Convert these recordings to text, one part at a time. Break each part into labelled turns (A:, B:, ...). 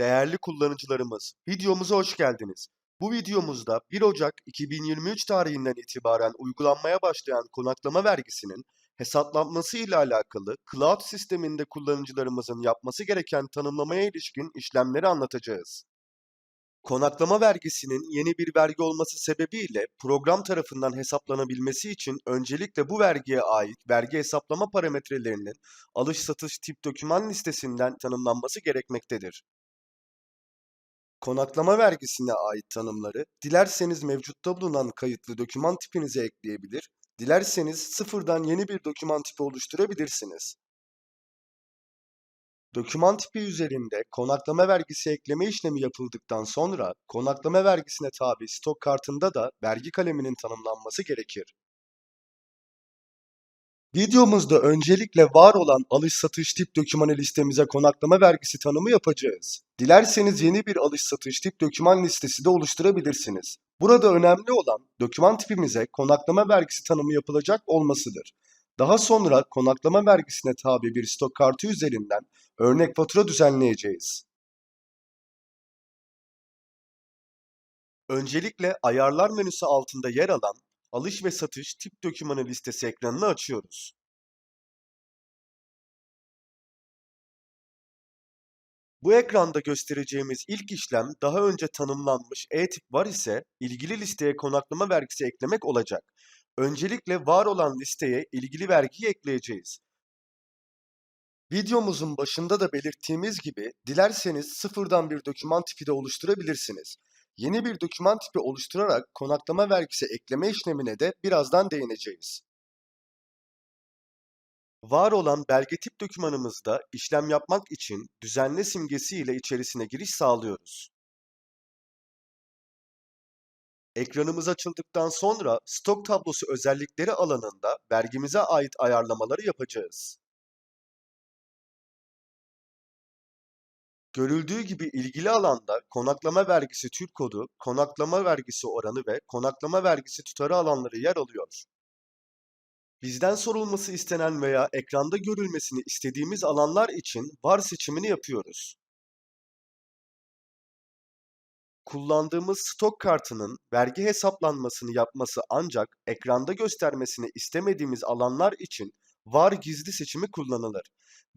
A: değerli kullanıcılarımız, videomuza hoş geldiniz. Bu videomuzda 1 Ocak 2023 tarihinden itibaren uygulanmaya başlayan konaklama vergisinin hesaplanması ile alakalı cloud sisteminde kullanıcılarımızın yapması gereken tanımlamaya ilişkin işlemleri anlatacağız. Konaklama vergisinin yeni bir vergi olması sebebiyle program tarafından hesaplanabilmesi için öncelikle bu vergiye ait vergi hesaplama parametrelerinin alış-satış tip doküman listesinden tanımlanması gerekmektedir. Konaklama vergisine ait tanımları dilerseniz mevcutta bulunan kayıtlı doküman tipinize ekleyebilir, dilerseniz sıfırdan yeni bir doküman tipi oluşturabilirsiniz. Doküman tipi üzerinde konaklama vergisi ekleme işlemi yapıldıktan sonra konaklama vergisine tabi stok kartında da vergi kaleminin tanımlanması gerekir. Videomuzda öncelikle var olan alış-satış tip dokümanı listemize konaklama vergisi tanımı yapacağız. Dilerseniz yeni bir alış-satış tip doküman listesi de oluşturabilirsiniz. Burada önemli olan doküman tipimize konaklama vergisi tanımı yapılacak olmasıdır. Daha sonra konaklama vergisine tabi bir stok kartı üzerinden örnek fatura düzenleyeceğiz. Öncelikle ayarlar menüsü altında yer alan alış ve satış tip dokümanı listesi ekranını açıyoruz. Bu ekranda göstereceğimiz ilk işlem daha önce tanımlanmış e-tip var ise ilgili listeye konaklama vergisi eklemek olacak. Öncelikle var olan listeye ilgili vergiyi ekleyeceğiz. Videomuzun başında da belirttiğimiz gibi dilerseniz sıfırdan bir doküman tipi de oluşturabilirsiniz. Yeni bir doküman tipi oluşturarak konaklama vergisi ekleme işlemine de birazdan değineceğiz. Var olan belge tip dokümanımızda işlem yapmak için düzenle simgesi ile içerisine giriş sağlıyoruz. Ekranımız açıldıktan sonra stok tablosu özellikleri alanında vergimize ait ayarlamaları yapacağız. Görüldüğü gibi ilgili alanda konaklama vergisi Türk kodu, konaklama vergisi oranı ve konaklama vergisi tutarı alanları yer alıyor. Bizden sorulması istenen veya ekranda görülmesini istediğimiz alanlar için var seçimini yapıyoruz. Kullandığımız stok kartının vergi hesaplanmasını yapması ancak ekranda göstermesini istemediğimiz alanlar için var gizli seçimi kullanılır.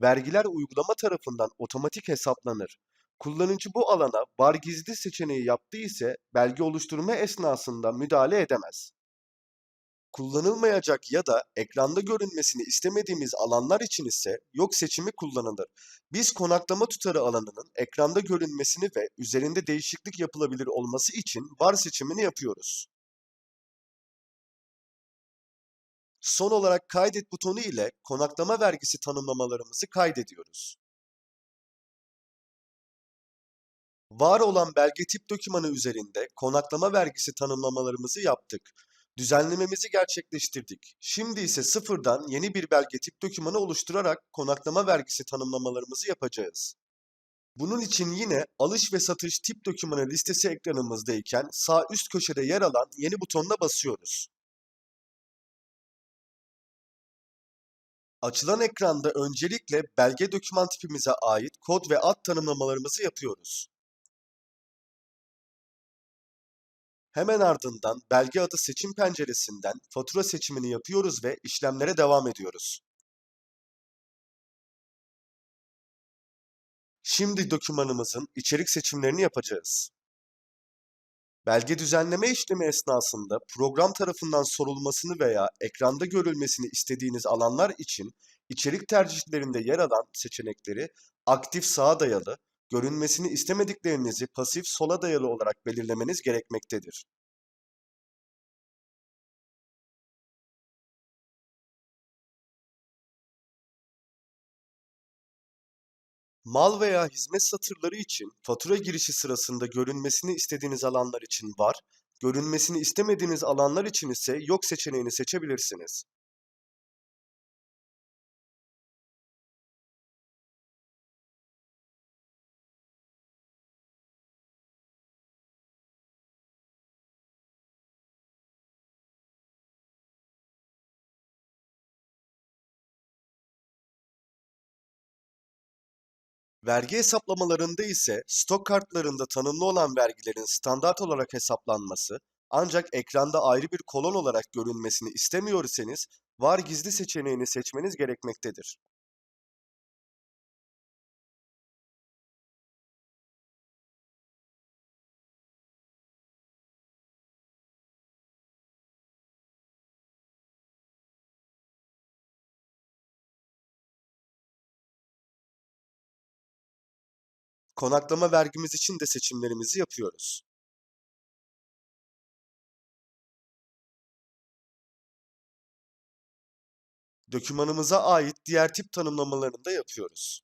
A: Vergiler uygulama tarafından otomatik hesaplanır. Kullanıcı bu alana var gizli seçeneği yaptığı ise belge oluşturma esnasında müdahale edemez. Kullanılmayacak ya da ekranda görünmesini istemediğimiz alanlar için ise yok seçimi kullanılır. Biz konaklama tutarı alanının ekranda görünmesini ve üzerinde değişiklik yapılabilir olması için var seçimini yapıyoruz. Son olarak kaydet butonu ile konaklama vergisi tanımlamalarımızı kaydediyoruz. Var olan belge tip dokümanı üzerinde konaklama vergisi tanımlamalarımızı yaptık. Düzenlememizi gerçekleştirdik. Şimdi ise sıfırdan yeni bir belge tip dokümanı oluşturarak konaklama vergisi tanımlamalarımızı yapacağız. Bunun için yine alış ve satış tip dokümanı listesi ekranımızdayken sağ üst köşede yer alan yeni butonuna basıyoruz. Açılan ekranda öncelikle belge doküman tipimize ait kod ve ad tanımlamalarımızı yapıyoruz. Hemen ardından belge adı seçim penceresinden fatura seçimini yapıyoruz ve işlemlere devam ediyoruz. Şimdi dokümanımızın içerik seçimlerini yapacağız. Belge düzenleme işlemi esnasında program tarafından sorulmasını veya ekranda görülmesini istediğiniz alanlar için içerik tercihlerinde yer alan seçenekleri aktif sağa dayalı, görünmesini istemediklerinizi pasif sola dayalı olarak belirlemeniz gerekmektedir. Mal veya hizmet satırları için fatura girişi sırasında görünmesini istediğiniz alanlar için var, görünmesini istemediğiniz alanlar için ise yok seçeneğini seçebilirsiniz. Vergi hesaplamalarında ise stok kartlarında tanımlı olan vergilerin standart olarak hesaplanması, ancak ekranda ayrı bir kolon olarak görünmesini istemiyorsanız var gizli seçeneğini seçmeniz gerekmektedir. Konaklama vergimiz için de seçimlerimizi yapıyoruz. Dokümanımıza ait diğer tip tanımlamalarını da yapıyoruz.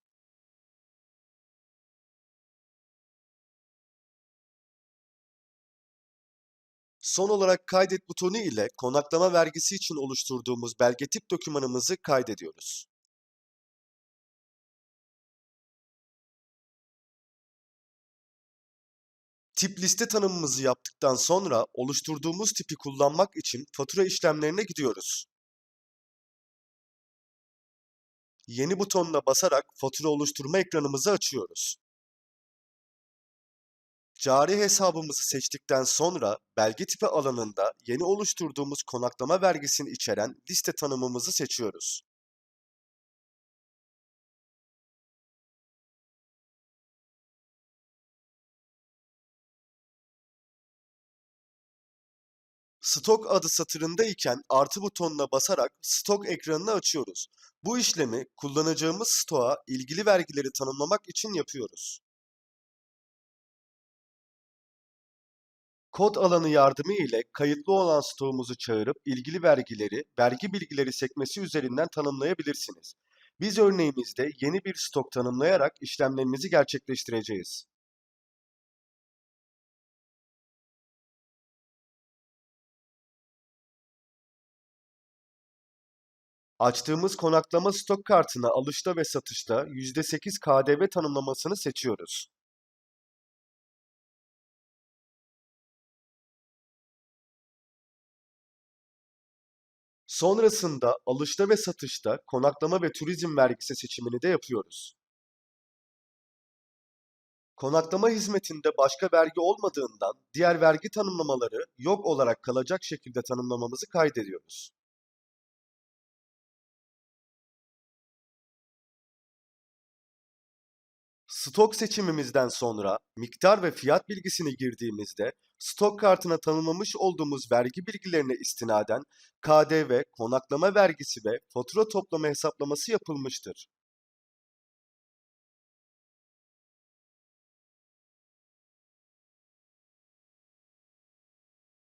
A: Son olarak kaydet butonu ile konaklama vergisi için oluşturduğumuz belge tip dokümanımızı kaydediyoruz. Tip liste tanımımızı yaptıktan sonra oluşturduğumuz tipi kullanmak için fatura işlemlerine gidiyoruz. Yeni butonuna basarak fatura oluşturma ekranımızı açıyoruz. Cari hesabımızı seçtikten sonra belge tipi alanında yeni oluşturduğumuz konaklama vergisini içeren liste tanımımızı seçiyoruz. Stok adı satırında iken artı butonuna basarak stok ekranını açıyoruz. Bu işlemi kullanacağımız stoğa ilgili vergileri tanımlamak için yapıyoruz. Kod alanı yardımı ile kayıtlı olan stoğumuzu çağırıp ilgili vergileri vergi bilgileri sekmesi üzerinden tanımlayabilirsiniz. Biz örneğimizde yeni bir stok tanımlayarak işlemlerimizi gerçekleştireceğiz. Açtığımız konaklama stok kartına alışta ve satışta %8 KDV tanımlamasını seçiyoruz. Sonrasında alışta ve satışta konaklama ve turizm vergisi seçimini de yapıyoruz. Konaklama hizmetinde başka vergi olmadığından diğer vergi tanımlamaları yok olarak kalacak şekilde tanımlamamızı kaydediyoruz. Stok seçimimizden sonra miktar ve fiyat bilgisini girdiğimizde stok kartına tanımlamış olduğumuz vergi bilgilerine istinaden KDV, konaklama vergisi ve fatura toplama hesaplaması yapılmıştır.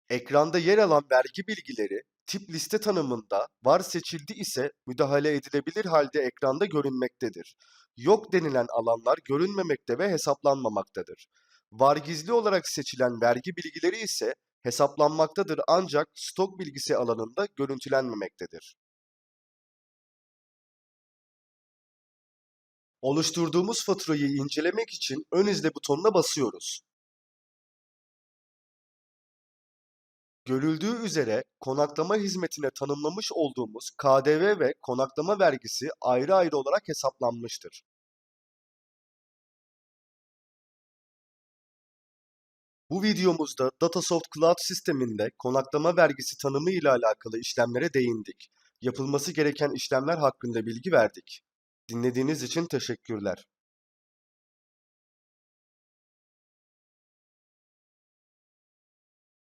A: Ekranda yer alan vergi bilgileri tip liste tanımında var seçildi ise müdahale edilebilir halde ekranda görünmektedir. Yok denilen alanlar görünmemekte ve hesaplanmamaktadır. Var gizli olarak seçilen vergi bilgileri ise hesaplanmaktadır ancak stok bilgisi alanında görüntülenmemektedir. Oluşturduğumuz faturayı incelemek için ön izle butonuna basıyoruz. Görüldüğü üzere konaklama hizmetine tanımlamış olduğumuz KDV ve konaklama vergisi ayrı ayrı olarak hesaplanmıştır. Bu videomuzda Datasoft Cloud sisteminde konaklama vergisi tanımı ile alakalı işlemlere değindik. Yapılması gereken işlemler hakkında bilgi verdik. Dinlediğiniz için teşekkürler.